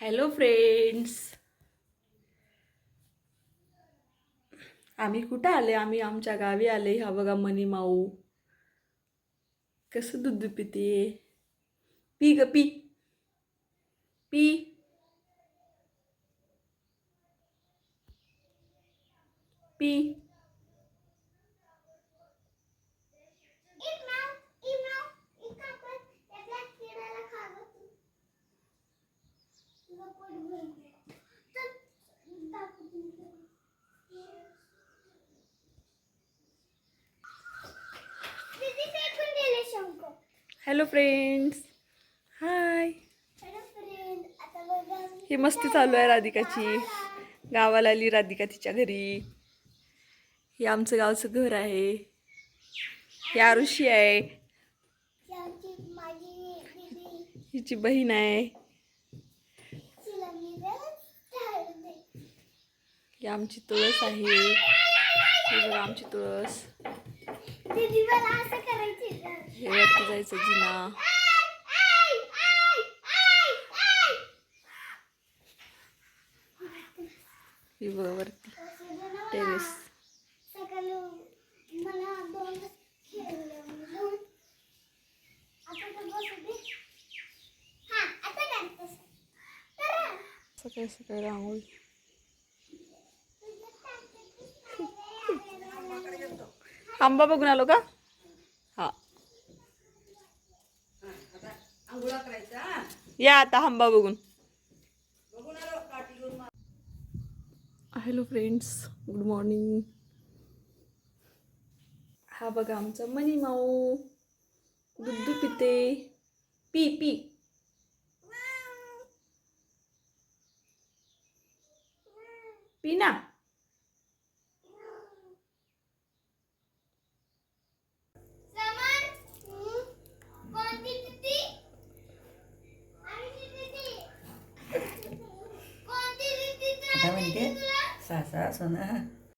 Hello friends. आम्ही कुठं आले? आम्ही आमच्या गावी आले. हा बघा मनी माऊ. कसं दूध पिते? पी ग पी. पी. पी. हॅलो फ्रेंड्स हाय ही मस्ती चालू आहे राधिकाची. गावाला आली राधिका तिच्या घरी. हे आमचं गावचं घर आहे. ही आरुषी आहे. हिची बहीण आहे. ही आमची तुळस आहे. आमची तुळस. हे वरती जायचं जिना. ही बघा वरती. टेरेस सकाळी मला दोन खेळले दोन आता तर बसू दे हा आता डान्स तर सकाळी सकाळी रांगोळी आंबा बघून आलो का? हा. या आता आंबा बघून. हॅलो फ्रेंड्स गुड मॉर्निंग हा बघा आमचा मनी माऊ. दूध पिते. पी पी. पी ना? ಮೆಂತ್ಯ ಸಾಸ ಸುನ